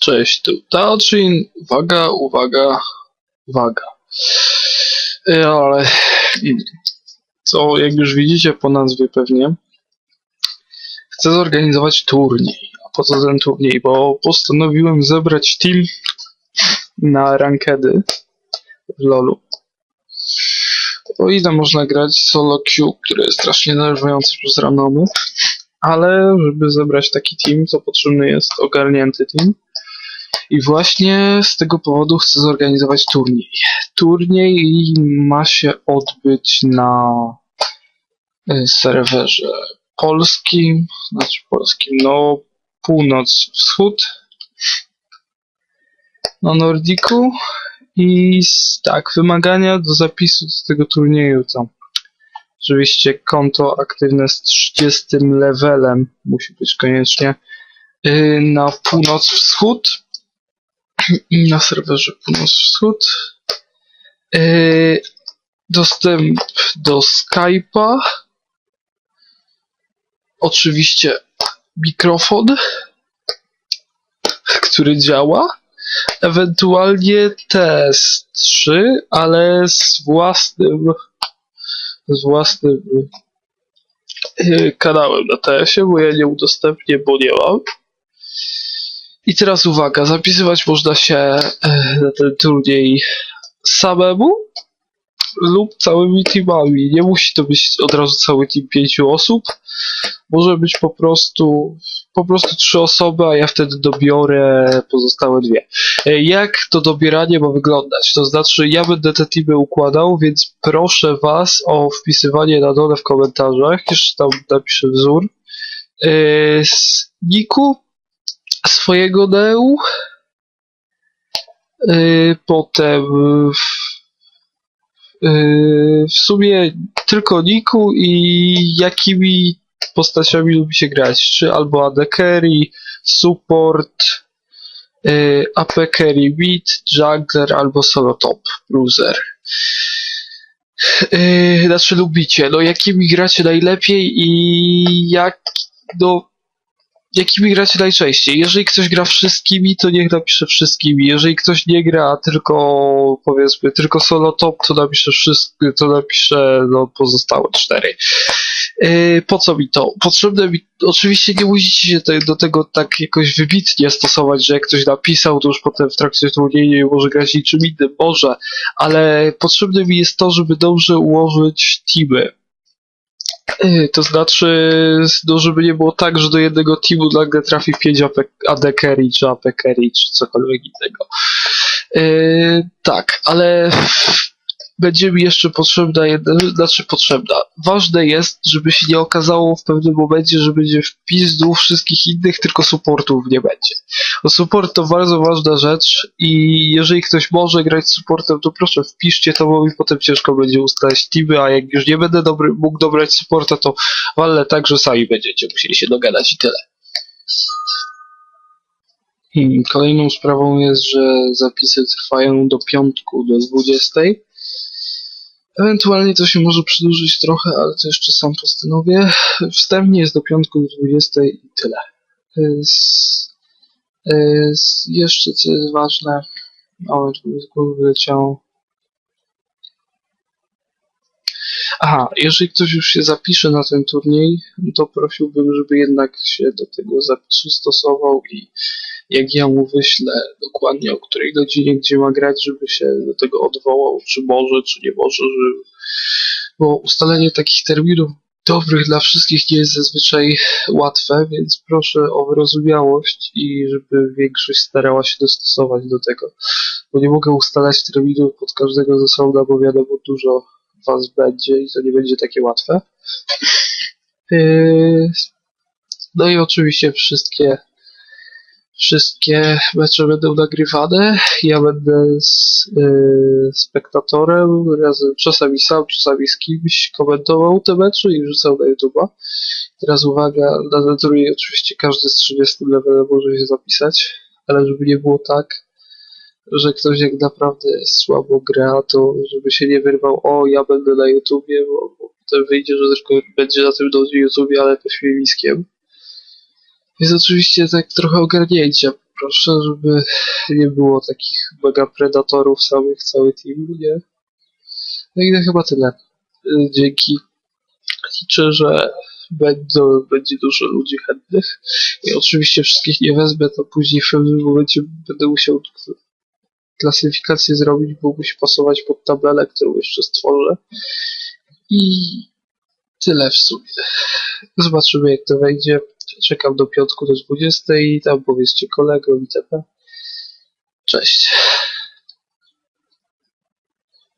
Cześć, tu Tachin. Uwaga, uwaga, uwaga. E, Ale co, jak już widzicie po nazwie pewnie, chcę zorganizować turniej. A po co ten turniej? Bo postanowiłem zebrać team na rankedy w LoLu. O ile można grać solo queue, które jest strasznie denerwujące przez randomy, ale żeby zebrać taki team, to potrzebny jest ogarnięty team. I właśnie z tego powodu chcę zorganizować turniej. Turniej ma się odbyć na y, serwerze polskim, znaczy polskim, no północ-wschód na Nordiku i tak, wymagania do zapisu do tego turnieju to oczywiście konto aktywne z 30 levelem musi być koniecznie y, na północ-wschód na serwerze północ-wschód y, dostęp do Skype'a. Oczywiście mikrofon który działa. Ewentualnie TS3 ale z własnym z własnym y, kanałem na TS-ie, bo ja nie udostępnię, bo nie mam. I teraz uwaga, zapisywać można się e, na ten turniej samemu lub całymi teamami. Nie musi to być od razu cały team pięciu osób. Może być po prostu po prostu trzy osoby, a ja wtedy dobiorę pozostałe dwie. E, Jak to dobieranie ma wyglądać? To znaczy, ja będę te teamy układał, więc proszę Was o wpisywanie na dole w komentarzach, jeszcze tam napiszę wzór, e, z niku swojego DEU, e, potem w, e, w sumie tylko niku i jakimi postaciami lubi się grać, czy albo AD Carry, Support, y, AP Carry Mid, Jungler albo Solo Top Bruiser. Yy, znaczy lubicie, no jakimi gracie najlepiej i jak, no, jakimi gracie najczęściej. Jeżeli ktoś gra wszystkimi, to niech napisze wszystkimi. Jeżeli ktoś nie gra tylko, powiedzmy, tylko solo top, to napisze wszystko, to napisze, no, pozostałe cztery. Yy, po co mi to? Potrzebne mi, oczywiście nie musicie się te, do tego tak jakoś wybitnie stosować, że jak ktoś napisał, to już potem w trakcie turnieju nie może grać niczym innym, może, ale potrzebne mi jest to, żeby dobrze ułożyć teamy. Yy, To znaczy, no żeby nie było tak, że do jednego teamu nagle trafi 5 AP AD carry, czy AP carry, czy cokolwiek innego. Yy, tak, ale będzie mi jeszcze potrzebna jedna, znaczy potrzebna. Ważne jest, żeby się nie okazało w pewnym momencie, że będzie wpis do wszystkich innych, tylko supportów nie będzie. Bo support to bardzo ważna rzecz i jeżeli ktoś może grać z supportem, to proszę wpiszcie to, bo mi potem ciężko będzie ustalać teamy, a jak już nie będę dobry, mógł dobrać supporta, to walę tak, że sami będziecie musieli się dogadać i tyle. Kolejną sprawą jest, że zapisy trwają do piątku do 20. Ewentualnie to się może przedłużyć trochę, ale to jeszcze sam postanowię. Wstępnie jest do piątku do 20 i tyle. Z, z, jeszcze co jest ważne, o, z głowy wyleciało. Aha, jeżeli ktoś już się zapisze na ten turniej, to prosiłbym, żeby jednak się do tego zapisu stosował i jak ja mu wyślę dokładnie o której godzinie, gdzie ma grać, żeby się do tego odwołał, czy może, czy nie może, żeby... bo ustalenie takich terminów dobrych dla wszystkich nie jest zazwyczaj łatwe, więc proszę o wyrozumiałość i żeby większość starała się dostosować do tego, bo nie mogę ustalać terminów pod każdego z osobna, bo wiadomo dużo was będzie i to nie będzie takie łatwe. Yy, No i oczywiście wszystkie wszystkie mecze będą nagrywane. Ja będę z yy, spektatorem, razem czasami sam, czasami z kimś komentował te mecze i wrzucał na YouTube'a. Teraz uwaga, na turniej oczywiście każdy z 30 levelem może się zapisać, ale żeby nie było tak, że ktoś jak naprawdę słabo gra, to żeby się nie wyrwał, o ja będę na YouTubie, bo, bo potem wyjdzie, że tylko będzie na tym YouTubie, ale pośmiewiskiem. Jest oczywiście tak trochę ogarnięcia proszę, żeby nie było takich mega predatorów samych, cały team, nie? No i to chyba tyle. Y, Dzięki. Liczę, że będą, będzie dużo ludzi chętnych. I oczywiście wszystkich nie wezmę, to później w pewnym momencie będę musiał klasyfikację zrobić, bo musi pasować pod tabelę, którą jeszcze stworzę. I tyle w sumie. Zobaczymy jak to wejdzie. Czekam do piątku do 20 i tam powiedzcie kolegom itp. Cześć.